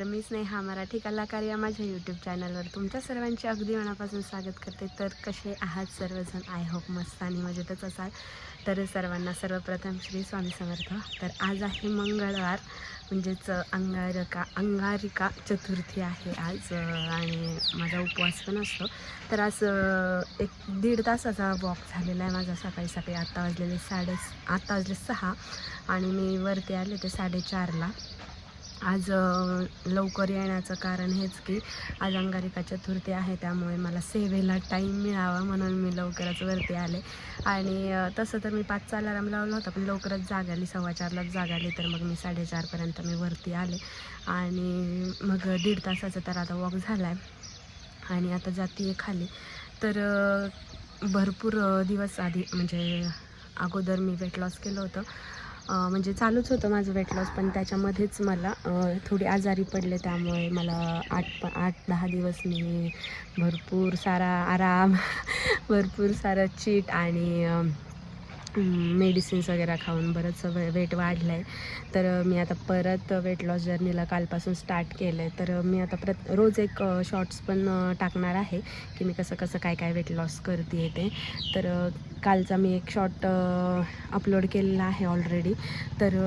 नमस्कार मी स्नेहा मराठी कलाकार या माझ्या यूट्यूब चॅनलवर तुमच्या सर्वांचे अगदी मनापासून स्वागत करते. तर कसे आहात सर्वजण? आय होप मस्त आणि मजेतच असाल. तर सर्वांना सर्वप्रथम श्री स्वामी समर्थ. तर आज आहे मंगळवार म्हणजेच अंगारका अंगारिका चतुर्थी आहे आज आणि माझा उपवास पण असतो. तर आज एक दीड तासाचा वॉक झालेला आहे माझा सकाळी सकाळी आत्ता वाजलेले साडे आत्ता वाजले सहा. आणि मी वरती आले ते साडेचारला. आज लवकर येण्याचं कारण हेच की आज अंगारिका चतुर्थी आहे त्यामुळे मला सेवेला टाईम मिळावा म्हणून मी लवकरच वरती आले. आणि तसं तर मी पाचचा अलाराम लावला होता पण लवकरच जाग आली सव्वा चारलाच जाग आली तर मग मी साडेचारपर्यंत मी वरती आले. आणि मग दीड तासाचा तर आता वॉक झाला आहे आणि आता जाती आहे खाली. तर भरपूर दिवस आधी म्हणजे अगोदर मी वेट लॉस केलं होतं. म्हणजे चालूच होतं माझं वेट लॉस पण त्याच्यामध्येच मला थोडी आजारी पडले त्यामुळे मला आठ प आठ दहा दिवस मी भरपूर सारा आराम भरपूर सारा चीट आणि मेडिसिन्स वगैरे खाऊन बरंच वे वेट वाढलं आहे तर मी आता परत वेट लॉस जर्नीला कालपासून स्टार्ट केलं आहे तर मी आता प्रत रोज एक शॉर्ट्स पण टाकणार आहे की मी कसं कसं काय काय वेट लॉस करते ते. तर कालचा मी एक शॉर्ट अपलोड केलेला आहे ऑलरेडी तर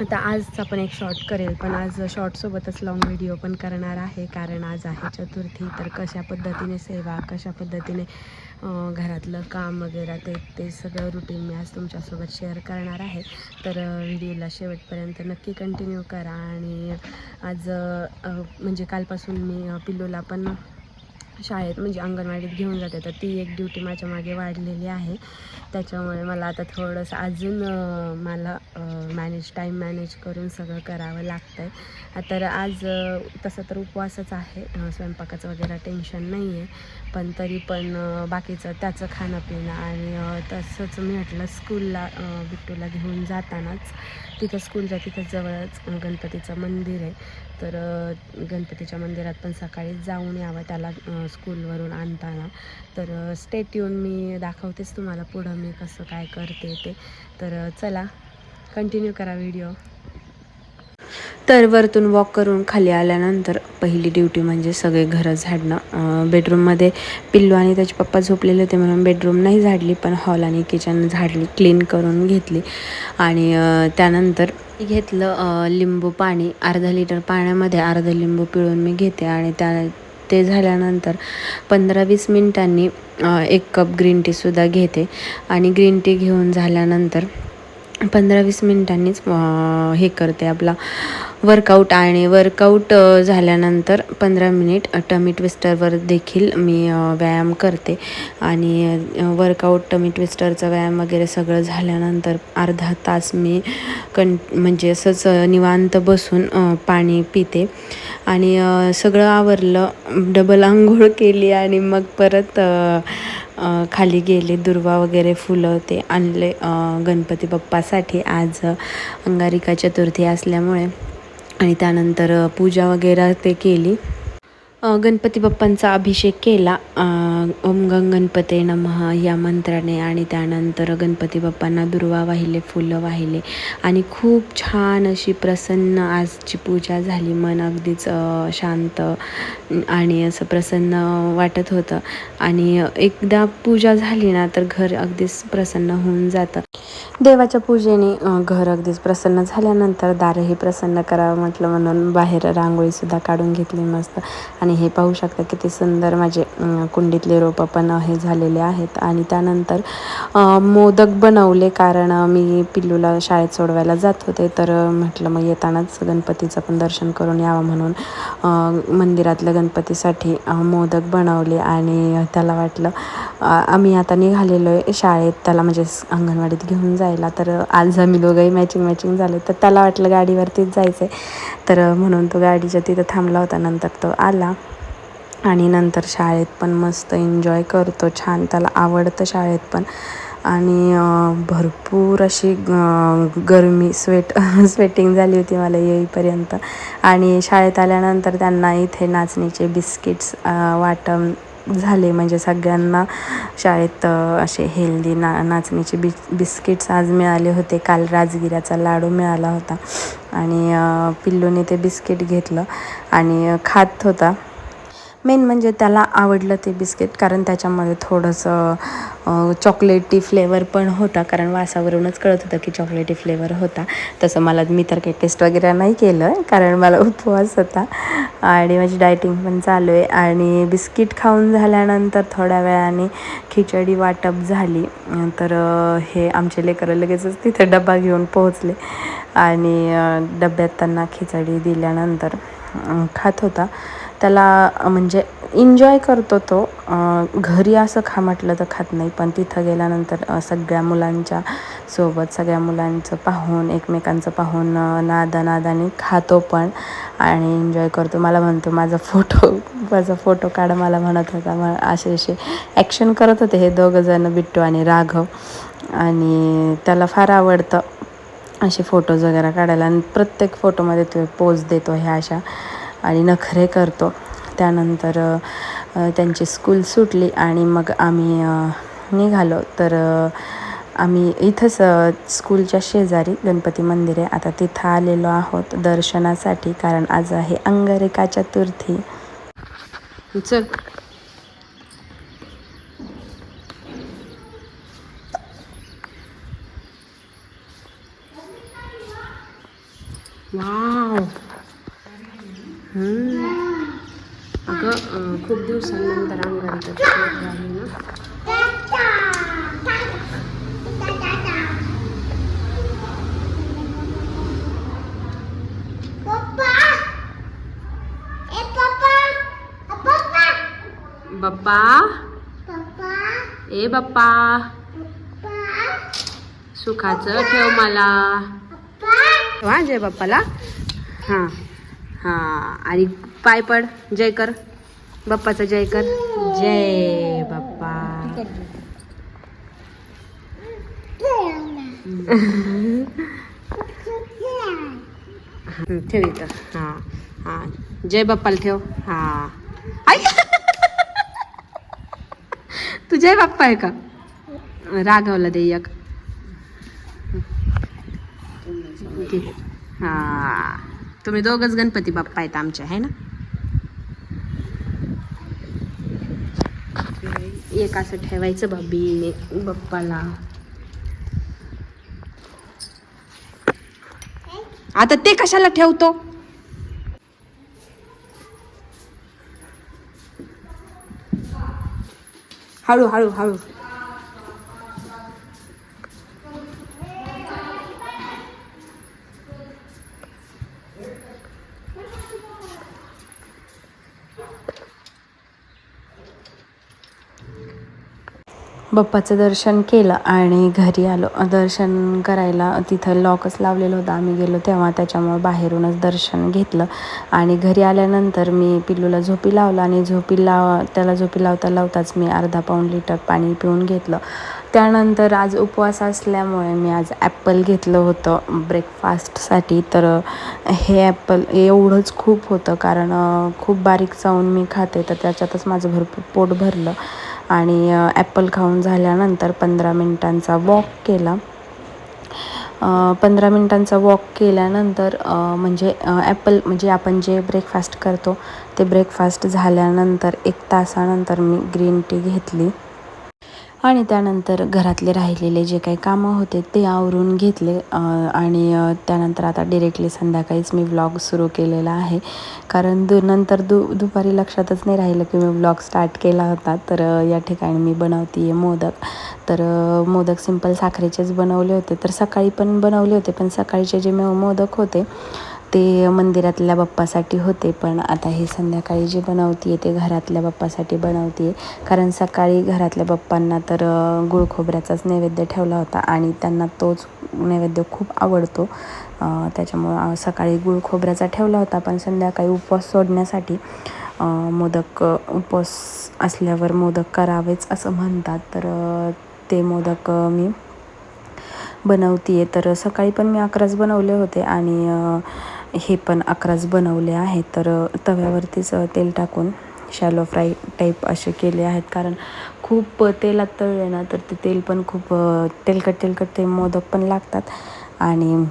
आता आजचा पण एक शॉर्ट करेल पण आज शॉर्टसोबतच लॉंग व्हिडिओ पण करणार आहे कारण आज आहे चतुर्थी. तर कशा पद्धतीने सेवा कशा पद्धतीने घरातलं काम वगैरे ते ते सगळं रुटीन मी आज तुमच्यासोबत शेअर करणार आहे. तर व्हिडिओला शेवटपर्यंत नक्की कंटिन्यू करा. आणि आज म्हणजे कालपासून मी पिल्लूला पण शाळेत म्हणजे अंगणवाडीत घेऊन जाते. तर ती एक ड्युटी माझ्या मागे वाढलेली आहे. त्याच्यामुळे मला आता थोडंसं अजून मला मॅनेज टाईम मॅनेज करून सगळं करावं लागतं आहे तर आज तसं तर उपवासच आहे. स्वयंपाकाचं वगैरे टेन्शन नाही आहे पण तरी पण बाकीचं त्याचं खाणं पिणं आणि तसंच मी म्हटलं स्कूलला बिट्टूला घेऊन जातानाच. तिथं स्कूलच्या तिथं जवळच गणपतीचं मंदिर आहे. तर गणपतीच्या मंदिरात पण सकाळीच जाऊन यावं. त्याला स्कूलवरून आणताना. तर स्टेट येऊन मी दाखवतेच तुम्हाला पुढं मी कसं काय करते ते. तर चला कंटिन्यू करा व्हिडिओ तर वरतून वॉक करून खाली आल्यानंतर पहिली ड्युटी म्हणजे सगळे घरं झाडणं. बेडरूममध्ये पिल्लू आणि त्याचे पप्पा झोपलेले होते म्हणून बेडरूम नाही झाडली पण हॉल आणि किचन झाडली क्लीन करून घेतली. आणि त्यानंतर घेतलं लिंबू पाणी. अर्धा लिटर पाण्यामध्ये अर्धा लिंबू पिळून मी घेते आणि त्या ते झाल्यानंतर पंधरा वीस मिनिटांनी एक कप ग्रीन टीसुद्धा घेते. आणि ग्रीन टी घेऊन झाल्यानंतर पंधरा वीस मिनिटांनीच हे करते आपला वर्कआउट आणि वर्कआउट झाल्यानंतर पंधरा मिनिट टमी ट्विस्टरवर देखील मी व्यायाम करते. आणि वर्कआउट टमी ट्विस्टरचा व्यायाम वगैरे सगळं झाल्यानंतर अर्धा तास मी कं म्हणजे असंच निवांत बसून पाणी पिते. आणि सगळं आवरलं डबल आंघोळ केली आणि मग परत खाली गेले दुर्वा वगैरे फुलं ते आणले गणपती बाप्पासाठी. आज अंगारिका चतुर्थी असल्यामुळे आणि त्यानंतर पूजा वगैरे ते केली. गणपती बाप्पांचा अभिषेक केला. ओम गंग गणपते नमः या मंत्राने आणि त्यानंतर गणपती बाप्पांना दुर्वा वाहिले फुलं वाहिले. आणि खूप छान अशी प्रसन्न आजची पूजा झाली. मन अगदीच शांत आणि असं प्रसन्न वाटत होतं. आणि एकदा पूजा झाली ना तर घर अगदीच प्रसन्न होऊन जातं. देवाच्या पूजेने घर अगदीच प्रसन्न झाल्यानंतर दारही प्रसन्न करावं म्हटलं म्हणून बाहेर रांगोळीसुद्धा काढून घेतली मस्त. आणि हे पाहू शकता किती सुंदर माझे कुंडीतले रोपं पण हे झालेले आहेत. आणि त्यानंतर मोदक बनवले कारण मी पिल्लूला शाळेत सोडवायला जात होते. तर म्हटलं मग येतानाच गणपतीचं पण दर्शन करून यावं म्हणून मंदिरातल्या गणपतीसाठी मोदक बनवले. आणि त्याला वाटलं आम्ही आता निघालेलो आहे शाळेत. त्याला म्हणजे अंगणवाडीत घेऊन जा जायला. तर आज आम्ही दोघंही मॅचिंग मॅचिंग झाले. तर त्याला वाटलं गाडीवरतीच जायचं आहे तर म्हणून तो गाडीच्या तिथं थांबला होता. नंतर तो आला. आणि नंतर शाळेत पण मस्त एन्जॉय करतो. छान. त्याला आवडतं शाळेत पण. आणि भरपूर अशी गरमी स्वेट स्वेटिंग झाली होती मला येईपर्यंत. आणि शाळेत आल्यानंतर त्यांना इथे नाचणीचे बिस्किट्स वाटम झाले. म्हणजे सगळ्यांना शाळेत असे हेल्दी ना नाचणीचे बि बिस्किट्स आज मिळाले होते. काल राजगिराचा लाडू मिळाला होता. आणि पिल्लूने ते बिस्किट घेतलं. आणि खात होता. मेन म्हणजे त्याला आवडलं ते बिस्किट कारण त्याच्यामध्ये थोडंसं चॉकलेटी फ्लेवर पण होता. कारण वासावरूनच कळत होतं की चॉकलेटी फ्लेवर होता. तसं मला मी तर काही टेस्ट वगैरे नाही केलं कारण मला उपवास होता. आणि माझी डायटिंग पण चालू आहे. आणि बिस्किट खाऊन झाल्यानंतर थोड्या वेळाने खिचडी वाटप झाली. तर हे आमचे लेकरं लगेचच तिथे डबा घेऊन पोहोचले. आणि डब्यात त्यांना खिचडी दिल्यानंतर खात होता. त्याला म्हणजे इन्जॉय करतो तो. घरी असं खा म्हटलं तर खात नाही पण तिथं गेल्यानंतर सगळ्या मुलांच्या सोबत सगळ्या मुलांचं पाहून एकमेकांचं पाहून अ, नादानादाने खातो पण आणि एन्जॉय करतो. मला म्हणतो माझा फोटो माझा फोटो काढ मला म्हणत होता. मग असे असे ॲक्शन करत होते हे दोघंजणं बिट्टू आणि राघव. आणि त्याला फार आवडतं असे फोटोज वगैरे काढायला. आणि प्रत्येक फोटोमध्ये तो पोज देतो ह्या अशा आणि नखरे करतो. त्यानंतर त्यांची स्कूल सुटली आणि मग आम्ही निघालो. तर आम्ही इथंच स्कूलच्या शेजारी गणपती मंदिर आहे. आता तिथं आलेलो आहोत दर्शनासाठी कारण आज आहे अंगारिका चतुर्थी चल वाव अगं अं, खूप दिवसांनंतर अंगारिका चतुर्थी आली ना बाप्पा? ए बाप्पा सुखाचं ठेव मला. हा जय बाप्पाला. हां हां. आणि पाय पड जय कर. बाप्पाचा जय कर. जय बाप्पा. ठेव इथं. हां हां. जय बाप्पाला ठेव. हां. आई! तू जय बाप्पा आहे का? राघवला दे एक. हा हां. तुम्ही दोघंच गणपती बाप्पा आहेत आमच्या आहे ना? एक असं ठेवायचं बाबी बाप्पाला. आता ते कशाला ठेवतो? हळू हळू हळू. बाप्पाचं दर्शन केलं आणि घरी आलो. दर्शन करायला तिथं लॉकच लावलेलं होतं. आम्ही गेलो तेव्हा त्याच्यामुळं बाहेरूनच दर्शन घेतलं. आणि घरी आल्यानंतर मी पिल्लूला झोपी लावलं आणि झोपी लाव त्याला झोपी लावता लावताच मी अर्धा पाऊण लिटर पाणी पिऊन घेतलं. त्यानंतर आज उपवास असल्यामुळे मी आज ॲप्पल घेतलं होतं ब्रेकफास्टसाठी. तर हे ॲप्पल एवढंच खूप होतं कारण खूप बारीक चावून मी खाते. तर त्याच्यातच माझं भरपूर पोट भरलं. आणि ॲपल खाऊन झाल्यानंतर पंधरा मिनटांचा वॉक केला. पंधरा मिनटांचा वॉक केल्यानंतर म्हणजे ॲपल म्हणजे आपण जे ब्रेकफास्ट करतो ते ब्रेकफास्ट झाल्यानंतर एक तासानंतर मी ग्रीन टी घेतली. आणि त्यानंतर घरातले राहिलेले जे काही कामं होते ते आवरून घेतले. आणि त्यानंतर आता डिरेक्टली संध्याकाळीच मी व्लॉग सुरू केलेला आहे. कारण दु नंतर दु दुपारी लक्षातच नाही राहिलं की मी व्लॉग स्टार्ट केला होता. तर या ठिकाणी मी बनवते आहे मोदक. तर मोदक सिंपल साखरेचेच बनवले होते. तर सकाळी पण बनवले होते पण सकाळीचे जे मो मोदक होते ते मंदिरातल्या बाप्पासाठी होते पण आता हे संध्याकाळी जे बनवते आहे ते घरातल्या बाप्पासाठी बनवते आहे कारण सकाळी घरातल्या बाप्पांना तर गुळखोबऱ्याचाच गुळ खोबऱ्याचाच नैवेद्य ठेवला होता आणि त्यांना तोच नैवेद्य खूप आवडतो. त्याच्यामुळं सकाळी गुळ खोबऱ्याचा ठेवला होता पण संध्याकाळी उपवास सोडण्यासाठी मोदक उपवास असल्यावर मोदक करावेच असं म्हणतात. तर ते मोदक मी बनवते आहे तर सकाळी पण मी अकराच बनवले होते आणि हे पण अकराच बनवले आहेत. तर तव्यावरतीच तेल टाकून शॅलो फ्राय टाईप असे केले आहेत. कारण खूप तेलात तळले ना तर ते तेल पण खूप तेलकट तेलकट ते मोदक पण लागतात. आणि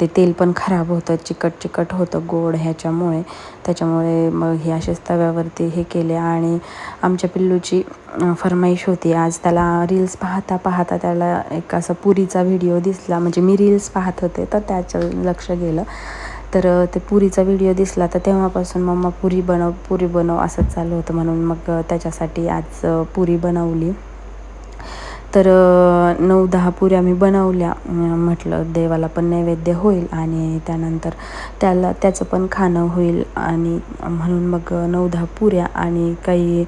ते तेल पण खराब होतं चिकट चिकट होतं गोड ह्याच्यामुळे. त्याच्यामुळे मग हे असेच तव्यावरती हे केले आणि आमच्या पिल्लूची फरमाईश होती. आज त्याला रील्स पाहता पाहता त्याला एक असा पुरीचा व्हिडिओ दिसला. म्हणजे मी रील्स पाहत होते तर त्याचं लक्ष गेलं. तर ते पुरीचा व्हिडिओ दिसला तर तेव्हापासून मम्मा पुरी बनव पुरी बनव असंच चालू होतं म्हणून मग त्याच्यासाठी आज पुरी बनवली. तर नऊ दहा पुऱ्या मी बनवल्या. म्हटलं देवाला पण नैवेद्य होईल आणि त्यानंतर त्याला त्याचं पण खाणं होईल आणि म्हणून मग नऊ दहा पुऱ्या आणि काही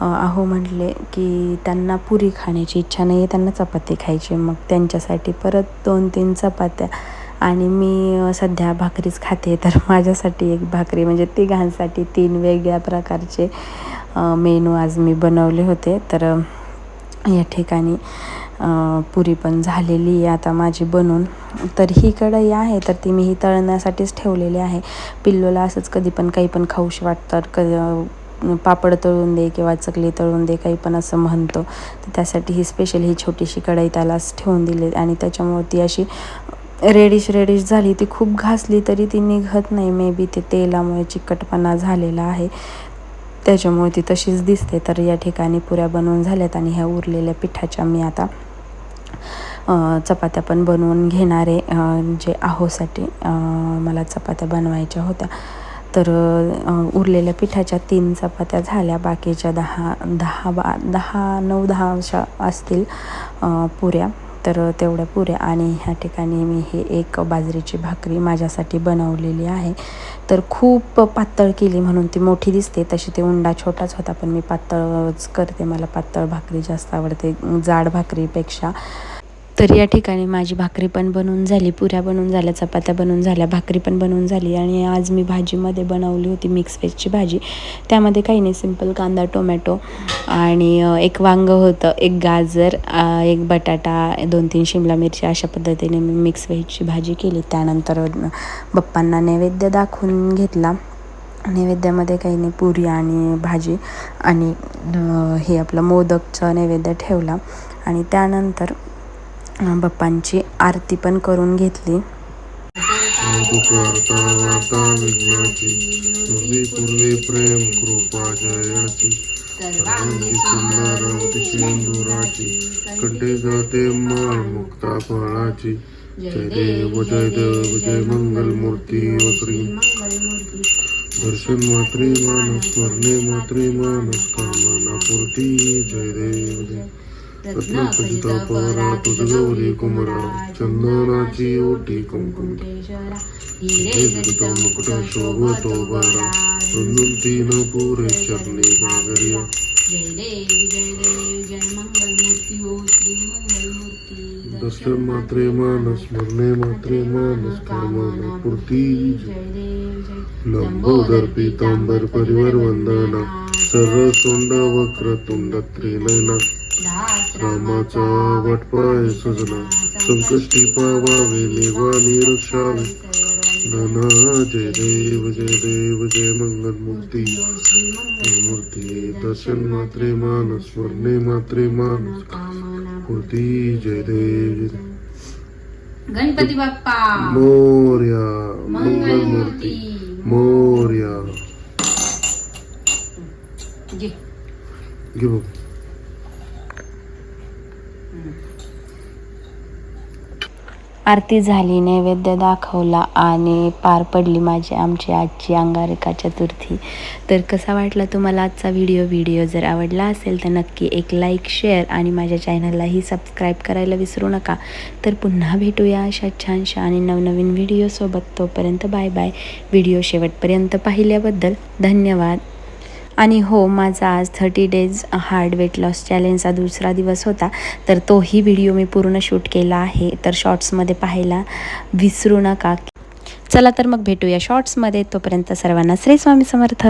अहो म्हटले की त्यांना पुरी खाण्याची इच्छा नाही आहे त्यांना चपाती खायची. मग त्यांच्यासाठी परत दोन तीन चपात्या आणि मी सध्या भाकरीच खाते. तर माझ्यासाठी एक भाकरी म्हणजे तिघांसाठी तीन वेगळ्या प्रकारचे मेनू आज मी बनवले होते. तर या ठिकाणी पुरी पण झालेली आहे. आता माझी बनून तर ही कढई आहे तर ती मी ही तळण्यासाठीच ठेवलेली आहे. पिल्लोला असंच कधी पण काही पण खाऊशी वाटतात क पापड तळून दे किंवा चकली तळून दे काही पण असं म्हणतो. तर त्यासाठी ही स्पेशल ही छोटीशी कढई त्यालाच ठेवून दिली. आणि त्याच्यामुळे ती अशी रेडिश रेडिश झाली. ती खूप घासली तरी ती निघत नाही. मे बी ते तेलामुळे चिकटपणा झालेला आहे. त्याच्यामुळे ती तशीच दिसते. तर या ठिकाणी पुऱ्या बनवून झाल्यात आणि ह्या उरलेल्या पिठाच्या मी आता चपात्या पण बनवून घेणारे जे आहोसाठी मला चपात्या बनवायच्या होत्या. तर उरलेल्या पिठाच्या तीन चपात्या झाल्या. बाकीच्या दहा दहा बा दहा नऊ दहा अशा असतील पुऱ्या. तर तेवढ्या पुऱ्या आणि ह्या ठिकाणी मी हे एक बाजरीची भाकरी माझ्यासाठी बनवलेली आहे. तर खूप पातळ केली म्हणून ती मोठी दिसते तशी ते उंडा छोटाच होता पण मी पातळच करते. मला पातळ भाकरी जास्त आवडते जाड भाकरीपेक्षा. तर या ठिकाणी माझी भाकरी पण बनवून झाली पुऱ्या बनवून झाल्या चपात्या बनवून झाल्या भाकरी पण बनवून झाली आणि आज मी भाजीमध्ये बनवली होती मिक्स व्हेजची भाजी. त्यामध्ये काही नाही सिंपल कांदा टोमॅटो आणि एक वांगं होतं एक गाजर एक बटाटा दोन तीन शिमला मिरची अशा पद्धतीने मी मिक्स व्हेजची भाजी केली. त्यानंतर बप्पांना नैवेद्य दाखवून घेतला. नैवेद्यामध्ये काही नाही पुरी आणि भाजी आणि हे आपलं मोदकचं नैवेद्य ठेवला आणि त्यानंतर बाप्पांची आरती पण करून घेतली पूर्वी प्रेम कृपा जयाची सर्वांगी सुंदर सिंधुराची कंठे जाते माळ मुक्ता फळाची जय देव जय देव जय मंगल मूर्ती श्री दर्शन मात्रे मानस स्मरणे मात्रे मानस कामना पूर्ती जय देव जय रत्नाखचित परा तुझ गौरी कुमरा चंदनाची ओटी कुंकुम हिरे जडित मुकुट शोभतो बरा रुंदून तीन पुरे चरणी गागरिया जय देव जय देव जय मंगल मूर्ती ओ श्री मंगल मूर्ती दर्शन मात्रे मानस स्मरणे मात्रे मानस कामना पूर्ती जय देव जय लंबोदर पीतांबर परिवर वंदना सरळ सोंड वक्रतुंड त्रिनयना रामाचा वटपाय सुजना संकष्टी पावावे निवानी रक्षावे जय देव जय देव जय मंगल मूर्ती मूर्ती दर्शन मात्रे मानस स्मरणे मात्रे मानस. मूर्ती जय देव जय. गणपती बाप्पा. मोर्या मंगल मूर्ती मोर्या घे बघ. आरती झाली नैवेद्य दाखवला आणि पार पडली माझी आमची आजची अंगारका चतुर्थी तर कसा वाटला तुम्हाला आजचा व्हिडिओ व्हिडिओ जर आवडला असेल तर नक्की एक लाईक शेअर आणि माझ्या चॅनललाही सबस्क्राईब करायला विसरू नका. तर पुन्हा भेटूया अशा छानशा आणि नवनवीन व्हिडिओसोबत तोपर्यंत बाय बाय व्हिडिओ शेवटपर्यंत पाहिल्याबद्दल धन्यवाद. आणि हो माझा आज thirty days hard weight loss चॅलेंजचा दुसरा दिवस होता. तर तोही व्हिडिओ मी पूर्ण शूट केला आहे. तर शॉर्ट्समध्ये पाहायला विसरू नका. चला तर मग भेटूया शॉर्ट्समध्ये तोपर्यंत सर्वांना श्री स्वामी समर्थ.